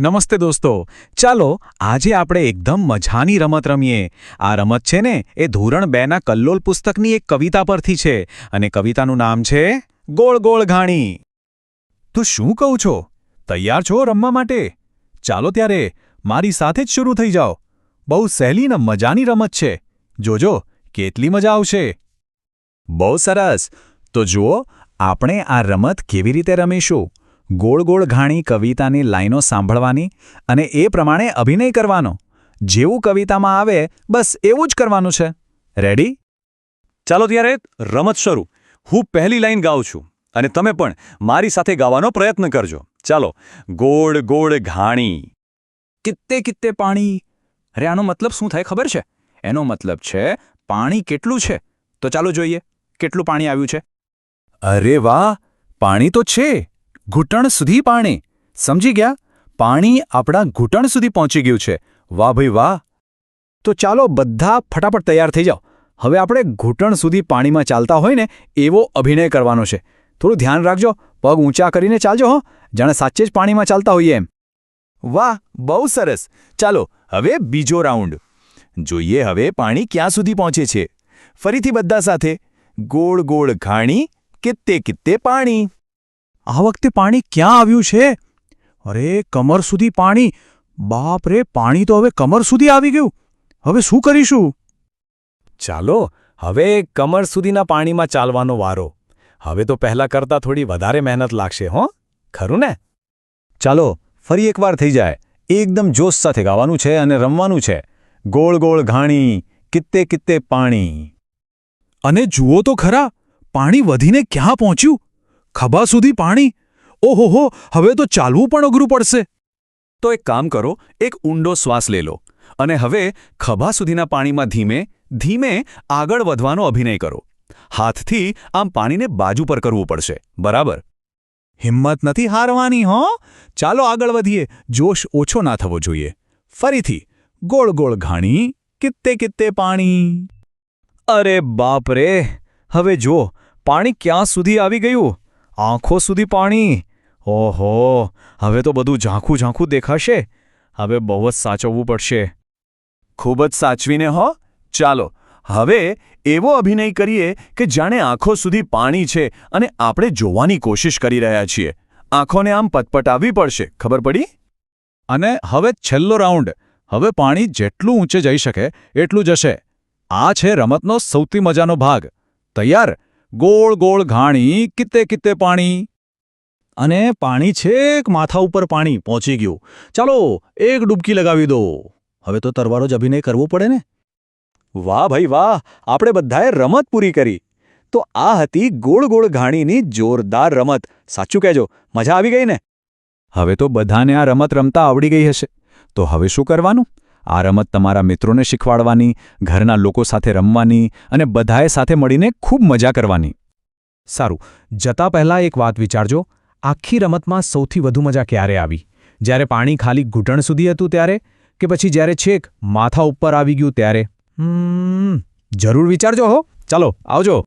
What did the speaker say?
નમસ્તે દોસ્તો. ચાલો, આજે આપણે એકદમ મજાની રમત રમીએ. આ રમત છે ને, એ ધોરણ બેના કલ્લોલ પુસ્તકની એક કવિતા પરથી છે અને કવિતાનું નામ છે ગોળ ગોળ ઘાણી. તું શું કહું છો? તૈયાર છો રમવા માટે? ચાલો ત્યારે મારી સાથે જ શરૂ થઈ જાઓ. બહુ સહેલી ને મજાની રમત છે. જોજો, કેટલી મજા આવશે. બહુ સરસ. તો જુઓ, આપણે આ રમત કેવી રીતે રમીશું? ગોળ ગોળ ઘાણી કવિતાની લાઈનો સાંભળવાની અને એ પ્રમાણે અભિનય કરવાનો. જેવું કવિતામાં આવે બસ એવું જ કરવાનું છે. રેડી ચાલો ત્યારે રમત શરૂ. હું પહેલી લાઈન ગાઉં છું અને તમે પણ મારી સાથે ગાવાનો પ્રયત્ન કરજો. ચાલો ગોળ ગોળ ઘાણી. કિત્તે કિત્તે પાણી. અરે આનો મતલબ શું થાય ખબર છે? એનો મતલબ છે પાણી કેટલું છે? તો ચાલો જોઈએ કેટલું પાણી આવ્યું છે? અરે વાહ! પાણી તો છે. ઘૂંટણ સુધી પાણી. સમજી ગયા? પાણી આપણા ઘૂંટણ સુધી પહોંચી ગયું છે. વાહ ભાઈ વાહ. તો ચાલો બધા ફટાફટ તૈયાર થઈ જાઓ. હવે આપણે ઘૂંટણ સુધી પાણીમાં ચાલતા હોય ને એવો અભિનય કરવાનો છે. થોડું ધ્યાન રાખજો. પગ ઊંચા કરીને ચાલજો, હો. જાણે સાચે જ પાણીમાં ચાલતા હોઈએ એમ. વાહ, બહુ સરસ. ચાલો, હવે બીજો રાઉન્ડ. જોઈએ હવે પાણી ક્યાં સુધી પહોંચે છે. ફરીથી બધા સાથે. ગોળ ગોળ ઘાણી, કિત્તે કિત્તે પાણી. આ વખતે પાણી ક્યાં આવ્યું છે? અરે કમર સુધી પાણી. બાપ રે પાણી તો હવે કમર સુધી આવી ગયું. હવે શું કરીશું? ચાલો હવે કમર સુધીના પાણીમાં ચાલવાનો વારો. હવે તો પહેલા કરતાં થોડી વધારે મહેનત લાગશે હો? ખરું ને? ચાલો ફરી એકવાર થઈ જાય. એકદમ જોશ સાથે ગાવાનું છે અને રમવાનું છે. ગોળ ગોળ ઘાણી કિત્તે કિત્તે પાણી. અને જુઓ તો ખરા પાણી વધીને ક્યાં પહોંચ્યું? ખભા સુધી પાણી? ઓહોહો, હવે તો ચાલવું પણ અઘરું પડશે. તો એક કામ કરો, એક ઊંડો શ્વાસ લે લો અને હવે ખભા સુધીના પાણીમાં ધીમે ધીમે આગળ વધવાનો અભિનય કરો. હાથથી આમ પાણીને બાજુ પર કરવું પડશે, બરાબર? હિંમત નથી હારવાની, હો? ચાલો આગળ વધીએ, જોશ ઓછો ના થવો જોઈએ. ફરીથી, ગોળ ગોળ ઘાણી, કિત્તે કિત્તે પાણી. અરે બાપ રે! હવે જો, પાણી ક્યાં સુધી આવી ગયું? આંખો સુધી પાણી? ઓહો હવે તો બધું ઝાંખું ઝાંખું દેખાશે. હવે બહુ જ સાચવવું પડશે. ખૂબ જ સાચવીને હો. ચાલો હવે એવો અભિનય કરીએ કે જાણે આંખો સુધી પાણી છે અને આપણે જોવાની કોશિશ કરી રહ્યા છીએ. આંખોને આમ પટપટાવવી પડશે ખબર પડી? અને હવે છેલ્લો રાઉન્ડ. હવે પાણી જેટલું ઊંચે જઈ શકે એટલું જશે. આ છે રમતનો સૌથી મજાનો ભાગ. તૈયાર? ગોળ ગોળ ઘાણી કિત્તે કિતે પાણી. અને પાણી છેક માથા ઉપર પાણી પહોંચી ગયું. ચાલો, એક ડૂબકી લગાવી દો. હવે તો તરવારો જ અભિનય કરવો પડે ને? વાહ ભાઈ વાહ, આપણે બધાએ રમત પૂરી કરી. તો આ હતી ગોળ ગોળ ઘાણીની જોરદાર રમત. સાચું કહેજો, મજા આવી ગઈ ને? હવે તો બધાને આ રમત રમતા આવડી ગઈ હશે. તો હવે શું કરવાનું? આ રમત તમારા મિત્રોને શીખવાડવાની, ઘરના લોકો સાથે રમવાની અને બધાએ સાથે મળીને ખૂબ મજા કરવાની. સારું, જતા પહેલાં એક વાત વિચારજો. આખી રમતમાં સૌથી વધુ મજા ક્યારે આવી? જ્યારે પાણી ખાલી ઘૂંટણ સુધી હતું ત્યારે? કે પછી જ્યારે છેક માથા ઉપર આવી ગયું ત્યારે? જરૂર વિચારજો હો. ચાલો, આવજો.